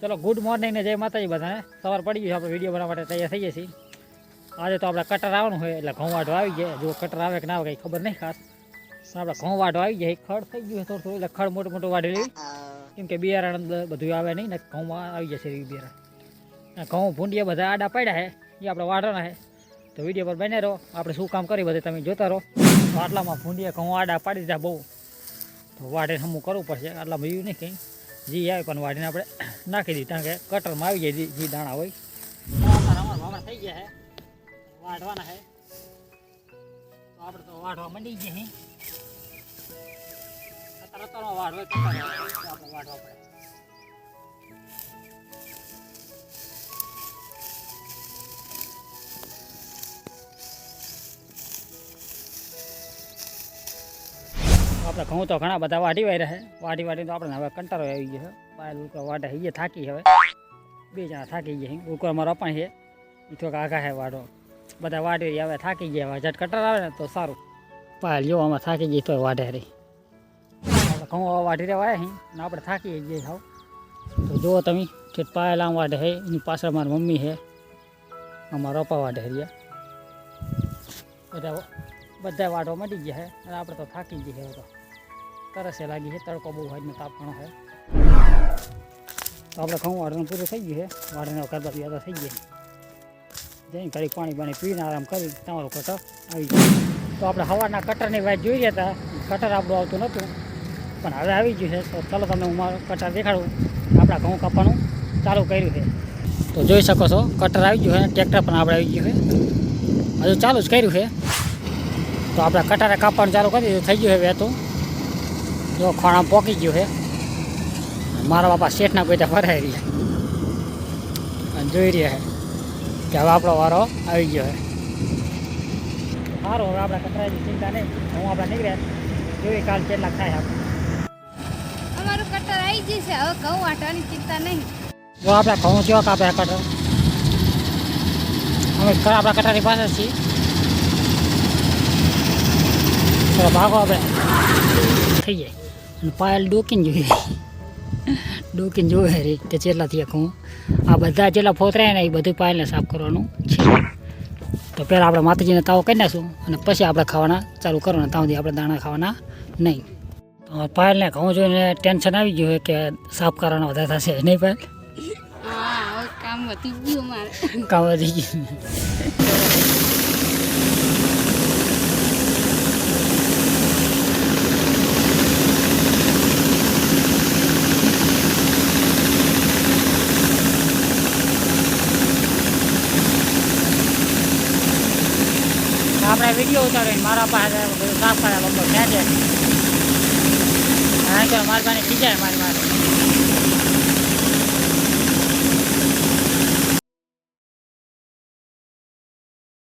ચલો good morning ને જય માતાજી બધાને. સવાર પડી ગયું આપણે વીડિયો બનાવવા માટે તૈયાર થઈએ છીએ. આજે તો આપણે કટર આવવાનું હોય એટલે ઘઉં વાઢો આવી જાય જો કટર આવે કે ના આવે, કંઈ ખબર નહીં ખાસ. આપણે ઘઉં વાઢો આવી જાય ખડ થઈ ગયું થોડું થોડું, એટલે ખડ મોટું મોટું વાઢી લેવી કેમ કે બિયારણ બધું આવે નહીં, ને ઘઉંમાં આવી જશે બિયારણ. ઘઉં ભૂંડિયા બધા આડા પડ્યા છે, એ આપણે વાઢવાના છે. તો વીડિયો પર બને રહો. આપણે શું કામ કરી બધે તમે જોતા રહો. તો આટલામાં ભૂંડિયા ઘઉં આડા પાડી દીધા બહુ. તો વાઢે હમું કરવું પડશે, આટલામાં એવું નહીં કંઈ. જી આવે, પણ વાટીને આપણે નાખી દીધી કારણ કે કટરમાં આવી જાય જી- દાણા હોય. થઈ ગયા છે વાઢવાના છે તો આપણે તો વાઢવા મંડી ગયા હે. અત્યારે અત્યારમાં વાઢ હોય કટર હોય તો આપણે વાઢવા પડે. આપણે ઘઉં તો ઘણા બધા વાઢી વાય રહે વાઢી વાઢી તો આપણે હવે કંટાળો આવી ગયો છે. બાય લોકો વાઢે એ થાકી હવે. બે જણા થાકી ગયા ઉપર અમારો પણ છે. એ થોડાક આઘા છે વાઢો બધા વાઢી હવે થાકી ગયા. હવે જટ કટર આવે ને તો સારું. પાયલ જો આમાં થાકી ગઈ તો વાઢે રહી. ઘઉં વાઢી રહેવાય અહીં ને આપણે થાકી જઈએ હાવ. તો જુઓ તમે કે પાયલ આમ વાઢે હૈ એની પાછળ મારી મમ્મી છે. અમારા પપ્પા વાઢે રહ્યા. બધા બધા વાઢવા મટી ગયા છે. અને આપણે તો થાકી ગયા તો. તરસે લાગી છે, તડકો બહુ હોય ને તાપ ઘણો હોય. તો આપણે ઘઉં વાળવાનું પૂરું થઈ ગયું છે. વાળીને કરવા પીવા થઈ ગયા. જઈને ઘડી પાણી પાણી પીને આરામ કરી, તમારું કટર આવી ગયું. તો આપણે હવાના કટરની વાત જોઈ રહ્યા હતા. કટર આપણું આવતું નહોતું. પણ હવે આવી ગયું છે. તો ચાલો તમને હું મારું કટર દેખાડું. આપણા ઘઉં કાપવાનું ચાલુ કર્યું છે. તો જોઈ શકો છો, કટર આવી ગયું છે ટ્રેક્ટર પણ આપણે આવી ગયું છે. હજુ ચાલુ જ કર્યું છે. તો આપણે કટારે કાપવાનું ચાલુ કરી દીધું. થઈ ગયું છે વહેતું જો ખાણા પોકી ગયું છે. મારા બાપા શેઠના બધા ફરાઈ રહ્યા અને જોઈ રહ્યા છે કે હવે આપણો વારો આવી ગયો છે. સારું હવે આપણે કટરાની ચિંતા નહીં. હું આપણે નીકળ્યા જોઈએ કાલ કેટલા થાય આપણે. અમારું કટર આવી ગયું છે. હવે ઘઉં વાટવાની ચિંતા નહીં. જો આપણે ઘઉં કેવા કાપે કટર. અમે ઘર આપણા કટરની પાસે છીએ. ચલો ભાગો આપણે. થઈ જાય. પાયલ ડોકીને જોઈએ ડોકીને જોવે રે તે ચેટલા થયા ઘઉં આ બધા જેટલા ફોતરાય ને એ બધું પાયલને સાફ કરવાનું છે. તો પહેલાં આપણે માતાજીને તાવ કરી નાખશું અને પછી આપણે ખાવાના ચાલુ કરવાના ત્યાં સુધી આપણે દાણા ખાવાના નહીં. તો પાયલને ઘઉં જોઈને ટેન્શન આવી ગયું હોય કે સાફ કરવાનો વધારે થશે નહીં પાયલ? કામ વધી ગયું કામ વધી ગયું. આપણે વીડિયો ઉતારીને મારા પાસે બધું સાફ કર્યા બપોર ક્યાં છે? કારણ કે મારી પાસે ખીચાય મારી મારે